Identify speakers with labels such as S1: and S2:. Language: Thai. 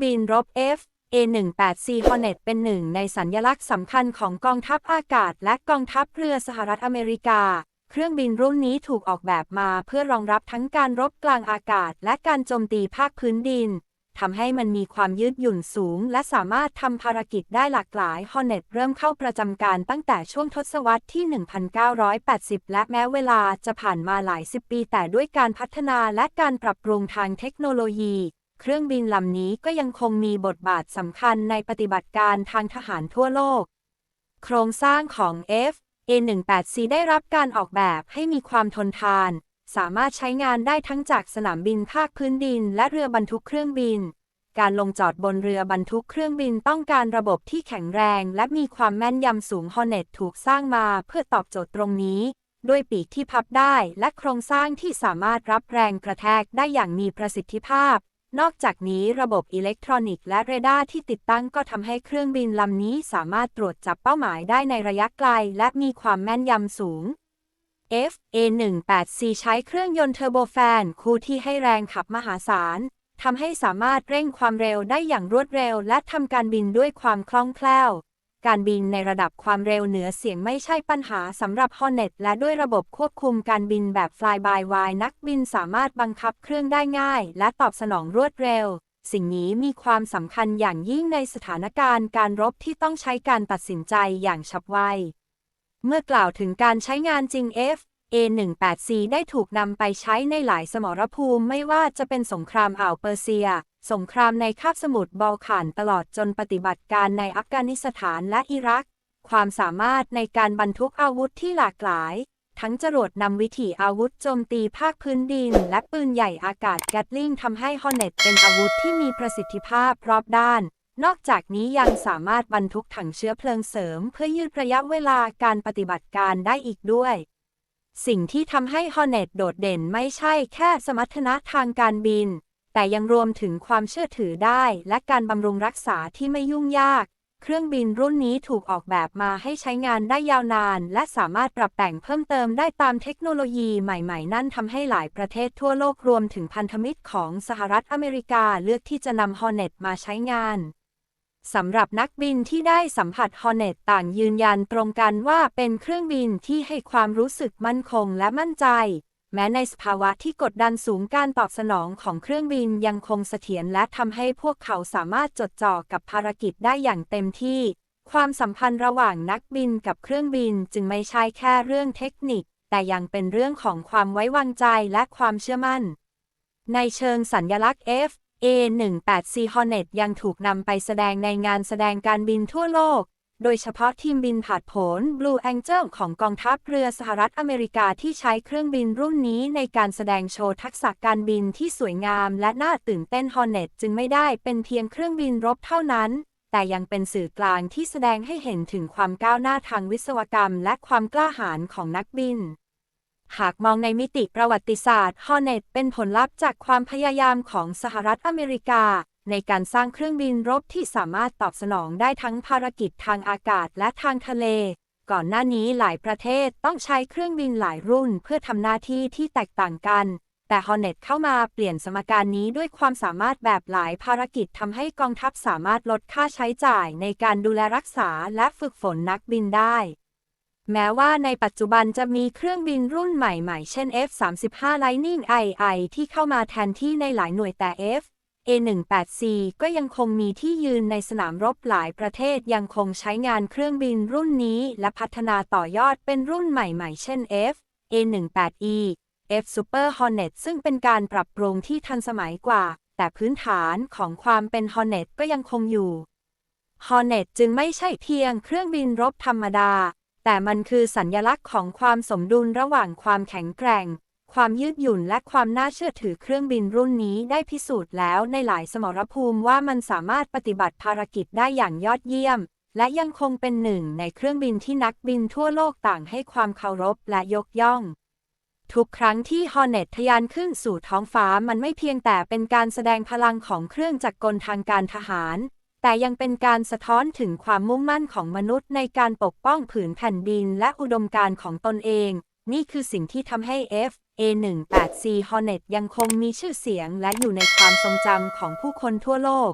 S1: รื่องบินรบ F A-18C Hornet เป็นหนึ่งในสัญลักษณ์สำคัญของกองทัพอากาศ และกองทัพเรือสหรัฐอเมริกา เครื่องบินรุ่นนี้ถูกออกแบบมาเพื่อรองรับทั้งการรบกลางอากาศ และการโจมตีภาคพื้นดินทำให้มันมีความยืดหยุ่นสูง และสามารถทำภารกิจได้หลากหลาย Hornet เริ่มเข้าประจำการตั้งแต่ช่วงทศวรรษที่ 1980 และแม้เวลาจะผ่านมาหลายสิบปี แต่ด้วยการพัฒนาและการปรับปรุงทางเทคโนโลยี เครื่องบินลำนี้ก็ยังคงมีบทบาทสำคัญในปฏิบัติการทางทหารทั่วโลก โครงสร้างของ F A18C ได้รับการออกแบบให้มีความทนทาน สามารถใช้งานได้ทั้งจากสนามบินภาคพื้นดิน และเรือบรรทุกเครื่องบิน การลงจอดบนเรือบรรทุกเครื่องบินต้องการระบบที่แข็งแรง และมีความแม่นยำสูง Hornet ถูกสร้างมาเพื่อตอบโจทย์ตรงนี้ ด้วยปีกที่พับได้และโครงสร้างที่สามารถรับแรงกระแทกได้อย่างมีประสิทธิภาพ นอกจากนี้ระบบอิเล็กทรอนิกส์และเรดาร์ที่ติดตั้งก็ทำให้เครื่องบินลำนี้สามารถตรวจจับเป้าหมายได้ในระยะไกล และมีความแม่นยำสูง FA18C ใช้เครื่องยนต์เทอร์โบแฟน คู่ที่ให้แรงขับมหาศาลทำให้สามารถเร่งความเร็วได้อย่างรวดเร็ว และทำการบินด้วยความคล่องแคล่ว การบินในระดับความเร็วเหนือเสียงไม่ใช่ปัญหาสำหรับ Hornet และด้วยระบบควบคุมการบินแบบ Fly by Wire นักบินสามารถบังคับเครื่องได้ง่าย และตอบสนองรวดเร็ว สิ่งนี้มีความสำคัญอย่างยิ่งในสถานการณ์การรบที่ต้องใช้การตัดสินใจอย่างฉับไว เมื่อกล่าวถึงการใช้งานจริง F A18C ได้ถูกนำไปใช้ในหลายสมรภูมิไม่ว่าจะเป็นสงครามอ่าวเปอร์เซีย สงครามในคาบสมุทรบอลข่านตลอดจนปฏิบัติการในอัฟกานิสถานและอิรัก ความสามารถในการบรรทุกอาวุธที่หลากหลาย ทั้งจรวดนำวิถีอาวุธโจมตีภาคพื้นดิน และปืนใหญ่อากาศแกตลิงทำให้ Hornet เป็นอาวุธที่มีประสิทธิภาพรอบด้าน นอกจากนี้ยังสามารถบรรทุกถังเชื้อเพลิงเสริม เพื่อยืดระยะเวลาการปฏิบัติการได้อีกด้วยสิ่งที่ทำให้ Hornet โดดเด่นไม่ใช่แค่สมรรถนะทางการบิน แต่ยังรวมถึงความเชื่อถือได้ และการบำรุงรักษาที่ไม่ยุ่งยาก เครื่องบินรุ่นนี้ถูกออกแบบมาให้ใช้งานได้ยาวนาน และสามารถปรับแต่งเพิ่มเติมได้ตามเทคโนโลยีใหม่ๆ นั่นทำให้หลายประเทศทั่วโลกรวมถึงพันธมิตรของสหรัฐอเมริกาเลือกที่จะนำ Hornet มาใช้งานสำหรับนักบินที่ได้สัมผัส Hornet ต่างยืนยันตรงกันว่าเป็นเครื่องบินที่ให้ความรู้สึกมั่นคงและมั่นใจ แม้ในสภาวะที่กดดันสูงการตอบสนองของเครื่องบินยังคงเสถียรและทำให้พวกเขาสามารถจดจ่อกับภารกิจได้อย่างเต็มที่ ความสัมพันธ์ระหว่างนักบินกับเครื่องบินจึงไม่ใช่แค่เรื่องเทคนิค แต่ยังเป็นเรื่องของความไว้วางใจและความเชื่อมั่น ในเชิงสัญญลักษณ์ F A18C Hornet ยังถูกนำไปแสดงในงานแสดงการบินทั่วโลก โดยเฉพาะทีมบินผาดผน Blue Angel ของกองทัพเรือสหรัฐอเมริกาที่ใช้เครื่องบินรุ่นนี้ในการแสดงโชว์ทักษะการบินที่สวยงามและน่าตื่นเต้น Hornet จึงไม่ได้เป็นเพียงเครื่องบินรบเท่านั้น แต่ยังเป็นสื่อกลางที่แสดงให้เห็นถึงความก้าวหน้าทางวิศวกรรม และความกล้าหาญของนักบินหากมองในมิติประวัติศาสตร์ Hornet เป็นผลลัพธ์จากความพยายามของสหรัฐอเมริกา ในการสร้างเครื่องบินรบที่สามารถตอบสนองได้ทั้งภารกิจทางอากาศและทางทะเล ก่อนหน้านี้หลายประเทศต้องใช้เครื่องบินหลายรุ่นเพื่อทำหน้าที่ที่แตกต่างกัน แต่ Hornet เข้ามาเปลี่ยนสมการนี้ด้วยความสามารถแบบหลายภารกิจทำให้กองทัพสามารถลดค่าใช้จ่ายในการดูแลรักษาและฝึกฝนนักบินได้แม้ว่าในปัจจุบันจะมีเครื่องบินรุ่นใหม่ ๆ เช่น F-35 Lightning II ที่เข้ามาแทนที่ในหลายหน่วยแต่ F A-18C ก็ยังคงมีที่ยืนในสนามรบหลายประเทศยังคงใช้งานเครื่องบินรุ่นนี้ และพัฒนาต่อยอดเป็นรุ่นใหม่ๆ เช่น F A-18E F Super Hornet ซึ่งเป็นการปรับปรุงที่ทันสมัยกว่า แต่พื้นฐานของความเป็น Hornet ก็ยังคงอยู่ Hornet จึงไม่ใช่เพียงเครื่องบินรบธรรมดา แต่มันคือสัญญลักษณ์ของความสมดุลระหว่างความแข็งแกร่ง ความยืดหยุ่นและความน่าเชื่อถือเครื่องบินรุ่นนี้ได้พิสูจน์แล้วในหลายสมรภูมิว่ามันสามารถปฏิบัติภารกิจได้อย่างยอดเยี่ยม และยังคงเป็นหนึ่งในเครื่องบินที่นักบินทั่วโลกต่างให้ความเคารพและยกย่อง ทุกครั้งที่ Hornet ทะยานขึ้นสู่ท้องฟ้ามันไม่เพียงแต่เป็นการแสดงพลังของเครื่องจักรกลทางการทหาร แต่ยังเป็นการสะท้อนถึงความมุ่งมั่นของมนุษย์ในการปกป้องผืนแผ่นดินและอุดมการณ์ของตนเอง นี่คือสิ่งที่ทำให้ F A18C Hornet ยังคงมีชื่อเสียงและอยู่ในความทรงจำของผู้คนทั่วโลก